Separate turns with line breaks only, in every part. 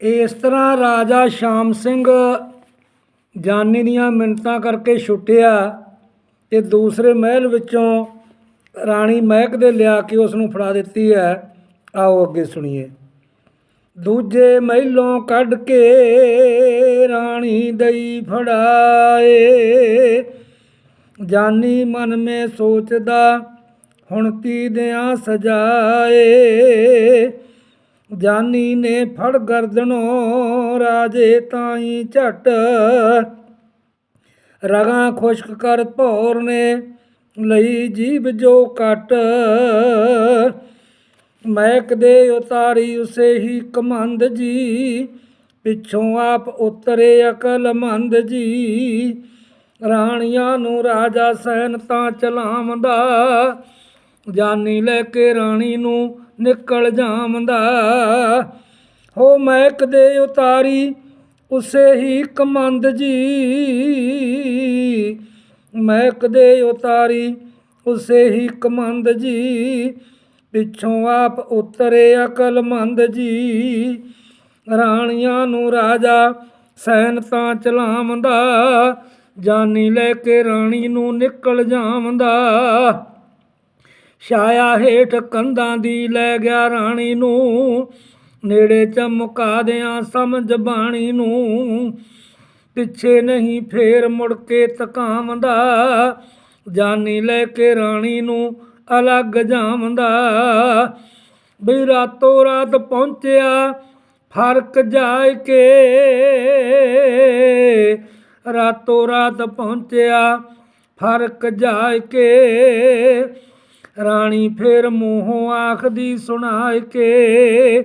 ਇਸ ਤਰ੍ਹਾਂ ਰਾਜਾ ਸ਼ਾਮ ਸਿੰਘ ਜਾਨੀ ਦੀਆਂ ਮਿੰਨਤਾਂ ਕਰਕੇ ਛੁੱਟਿਆ ਤੇ ਦੂਸਰੇ ਮਹਿਲ ਵਿੱਚੋਂ ਰਾਣੀ ਮਹਿਕ ਦੇ ਲਿਆ ਕੇ ਉਸ ਨੂੰ ਫੜਾ ਦਿੱਤੀ ਹੈ। ਆਓ ਅੱਗੇ ਸੁਣੀਏ। ਦੂਜੇ ਮਹਿਲੋਂ ਕੱਢ ਕੇ ਰਾਣੀ ਦਈ ਫੜਾਏ। ਜਾਨੀ ਮਨ ਮੇ ਸੋਚਦਾ ਹੁਣ ਕੀ ਦਿਆਂ ਸਜਾਏ। ਜਾਨੀ ਨੇ ਫੜ ਗਰਦਨੋਂ ਰਾਜੇ ਤਾਈ ਝਟ। ਰਗਾਂ ਖੁਸ਼ਕ ਕਰ ਭੌਰ ਨੇ ਲਈ ਜੀਬ ਜੋ ਕਟ ਮਹਿਕ ਦੇ ਉਤਾਰੀ ਉਸੇ ਹੀ ਕਮੰਦ ਜੀ। ਪਿੱਛੋਂ ਆਪ ਉਤਰੇ ਅਕਲਮੰਦ ਜੀ। ਰਾਣੀਆਂ ਨੂੰ ਰਾਜਾ ਸੈਨ ਤਾਂ ਚਲਾਵੰਦਾ। ਜਾਨੀ ਲੈ ਕੇ ਰਾਣੀ ਨੂੰ ਨਿਕਲ ਜਾਵੰਦਾ। ਹੋ ਮਹਿਕ ਦੇ ਉਤਾਰੀ, ਉਸੇ ਹੀ ਕਮੰਦ ਜੀ। ਮਹਿਕ ਦੇ ਉਤਾਰੀ, ਉਸੇ ਹੀ ਕਮੰਦ ਜੀ। ਪਿੱਛੋਂ ਆਪ ਉਤਰੇ ਅਕਲਮੰਦ ਜੀ। ਰਾਣੀਆਂ ਨੂੰ ਰਾਜਾ ਸੈਨ ਤਾਂ ਚਲਾਵੰਦਾ, ਜਾਨੀ ਲੈ ਕੇ ਰਾਣੀ ਨੂੰ ਨਿਕਲ ਜਾਵੰਦਾ। ਛਾਇਆ ਹੇਠ ਕੰਧਾਂ ਦੀ ਲੈ ਗਿਆ ਰਾਣੀ ਨੂੰ, ਨੇੜੇ ਚਮਕਾ ਦਿਆਂ ਸਮਝ ਬਾਣੀ ਨੂੰ। ਪਿੱਛੇ ਨਹੀਂ ਫੇਰ ਮੁੜ ਕੇ ਤਕਾਵੰਦਾ, ਜਾਨੀ ਲੈ ਕੇ ਰਾਣੀ ਨੂੰ ਅਲੱਗ ਜਾਵੰਦਾ। ਬਈ ਰਾਤੋਂ ਰਾਤ ਪਹੁੰਚਿਆ, ਫ਼ਰਕ ਜਾਏ ਕੇ। ਰਾਤੋਂ ਰਾਤ ਪਹੁੰਚਿਆ, ਫ਼ਰਕ ਜਾਏ ਕੇ। ਰਾਣੀ ਫੇਰ ਮੂੰਹੋਂ ਆਖਦੀ ਸੁਣਾਏ ਕੇ,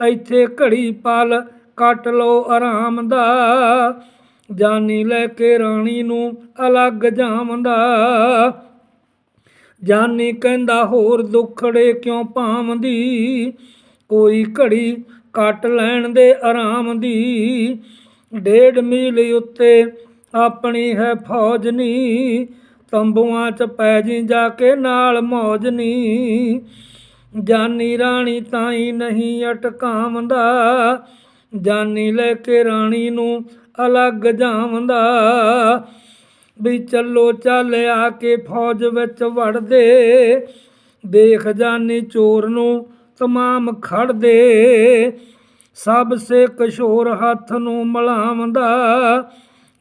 ਇੱਥੇ ਘੜੀ ਪਲ ਕੱਟ ਲੋ ਆਰਾਮ ਦਾ, ਜਾਨੀ ਲੈ ਕੇ ਰਾਣੀ ਨੂੰ ਅਲੱਗ ਜਾਮਦਾ ਜਾਨੀ ਕਹਿੰਦਾ, ਹੋਰ ਦੁੱਖੜੇ ਕਿਉਂ ਪਾਵੰਦੀ ਕੋਈ ਘੜੀ ਕੱਟ ਲੈਣ ਦੇ ਆਰਾਮ ਦੀ। ਡੇਢ ਮੀਲ ਉੱਤੇ ਆਪਣੀ ਹੈ ਫੌਜ ਨੀ ਤੰਬੂਆਂ ਚ ਪੈ ਜੀ ਜਾ ਕੇ ਨਾਲ ਮੌਜ ਨੀ। ਜਾਨੀ ਰਾਣੀ ਤਾਈ ਨਹੀਂ ਅਟਕਾਵੰਦਾ ਜਾਨੀ ਲੈ ਕੇ ਰਾਣੀ ਨੂੰ ਅਲੱਗ ਜਾਵੰਦਾ। ਵੀ ਚੱਲੋ ਚੱਲ ਆ ਕੇ ਫੌਜ ਵਿੱਚ ਵੜਦੇ। ਦੇਖ ਜਾਨੀ ਚੋਰ ਨੂੰ ਤਮਾਮ ਖੜਦੇ। ਸਭ ਸੇ ਕਸ਼ੋਰ ਹੱਥ ਨੂੰ ਮਲਾਵੰਦਾ।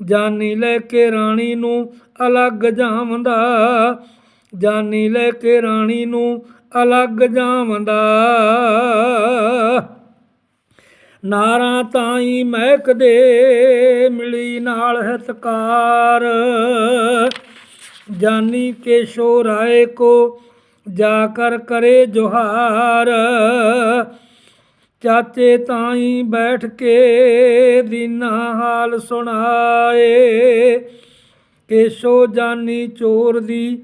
ਜਾਨੀ ਲੈ ਕੇ ਰਾਣੀ ਨੂੰ ਅਲੱਗ ਜਾਵੰਦਾ। ਜਾਨੀ ਲੈ ਕੇ ਰਾਣੀ ਨੂੰ ਅਲੱਗ ਜਾਵੰਦਾ। ਨਾਰਾ ਤਾਈ ਮਹਿਕ ਦੇ ਮਿਲੀ ਨਾਲ ਹਿਤਕਾਰ। ਜਾਨੀ ਕੇਸ਼ੋ ਰਾਏ ਕੋ ਜਾ ਕਰ ਕਰੇ ਜੋਹਾਰ। ਚਾਚੇ ਤਾਈ ਬੈਠ ਕੇ ਦੀਨਾ ਹਾਲ ਸੁਣਾਏ। ਕੇਸ਼ੋ ਜਾਨੀ ਚੋਰ ਦੀ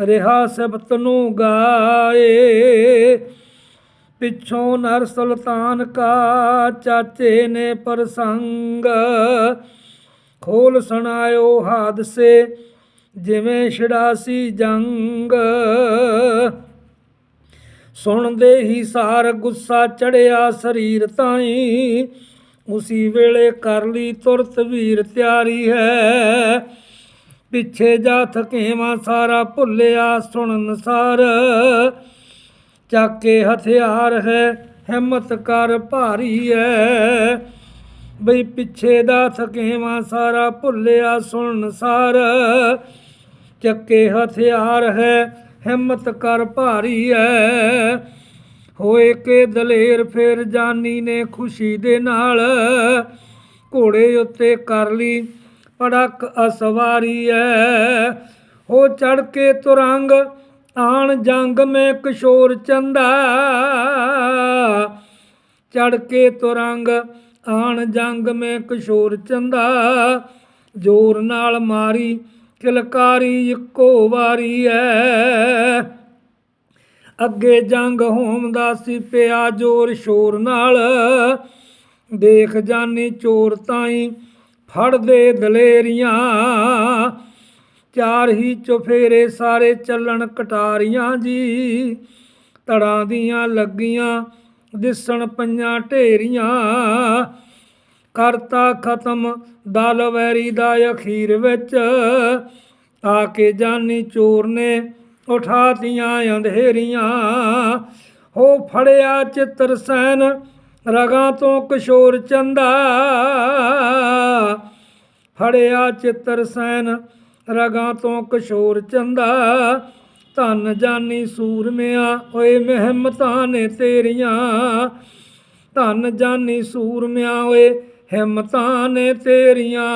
ਰਿਹਾ ਸਬਤ ਨੂੰ ਗਾਏ। ਪਿੱਛੋਂ ਨਰ ਸੁਲਤਾਨ ਕਾ ਚਾਚੇ ਨੇ ਪ੍ਰਸੰਗ ਖੋਲ ਸੁਣਾਇਓ ਹਾਦਸੇ, ਜਿਵੇਂ ਛੜਾਸੀ ਜੰਗ। ਸੁਣਦੇ ਹੀ ਸਾਰ ਗੁੱਸਾ ਚੜਿਆ ਸਰੀਰ ਤਾਈ। ਉਸੀ ਵੇਲੇ ਕਰ ਲਈ ਤੁਰਤ ਵੀਰ ਤਿਆਰੀ ਹੈ। ਪਿੱਛੇ ਜਾ ਥਕੇਵਾ ਸਾਰਾ ਭੁੱਲਿਆ ਸੁਣਨ ਸਾਰ। ਚਾਕੇ ਹਥਿਆਰ ਹੈ, ਹਿੰਮਤ ਕਰ ਭਾਰੀ ਹੈ। ਬਈ ਪਿੱਛੇ ਦਾ ਥਕੇਵਾ ਸਾਰਾ ਭੁੱਲਿਆ ਸੁਣਨ ਸਾਰ। ਚੱਕੇ ਹਥਿਆਰ ਹੈ ਹਿੰਮਤ ਕਰ ਭਾਰੀ ਹੈ ਹੋਏ ਕੇ ਦਲੇਰ ਫੇਰ ਜਾਨੀ ਨੇ ਖੁਸ਼ੀ ਦੇ ਨਾਲ। ਘੋੜੇ ਉੱਤੇ ਕਰ ਲਈ ਪੜਕ ਅਸਵਾਰੀ ਹੈ ਹੋ ਚੜ ਕੇ ਤੁਰੰਗ ਆਣ ਜੰਗ ਮੈਂ ਕਿਸ਼ੋਰ ਚੰਦਾ। ਚੜ ਕੇ ਤੁਰੰਗ ਆਣ ਜੰਗ ਮੈਂ ਕਿਸ਼ੋਰ ਚੰਦਾ। ਜੋਰ ਨਾਲ ਮਾਰੀ ਕਿਲਕਾਰੀ ਇੱਕੋ ਵਾਰੀ ਐ। ਅੱਗੇ ਜੰਗ ਹੋਮਦਾ ਸੀ ਪਿਆ ਜੋਰ ਸ਼ੋਰ ਨਾਲ। ਦੇਖ ਜਾਨੀ ਚੋਰ ਤਾਈ ਫੜਦੇ ਦਲੇਰੀਆਂ। ਚਾਰ ਹੀ ਚੁਫੇਰੇ ਸਾਰੇ ਚੱਲਣ ਕਟਾਰੀਆਂ ਜੀ। ਤੜਾਂ ਦੀਆਂ ਲੱਗੀਆਂ ਦਿਸਣ ਪਈਆਂ ਢੇਰੀਆਂ। ਕਰਤਾ ਖਤਮ, ਦਲ ਵੈਰੀ ਦਾ ਅਖੀਰ ਵਿੱਚ। ਆ ਕੇ ਜਾਨੀ ਚੋਰ ਨੇ ਉਠਾਤੀਆਂ ਅੰਧੇਰੀਆਂ। ਹੋ ਫੜਿਆ ਚਿੱਤਰ ਸੈਨ, ਰਗਾਂ ਤੋਂ ਕਿਸ਼ੋਰ ਚੰਦਾ। ਫੜਿਆ ਚਿੱਤਰ ਸੈਨ, ਰਗਾਂ ਤੋਂ ਕਿਸ਼ੋਰ ਚੰਦਾ। ਧਨ ਜਾਨੀ ਸੂਰਮਿਆ ਓਏ ਮਹਿਮਤਾਂ ਨੇ ਤੇਰੀਆਂ। ਧਨ ਜਾਨੀ ਸੂਰਮਿਆ ਓਏ ਹਿੰਮਤਾਂ ਨੇ ਤੇਰੀਆਂ।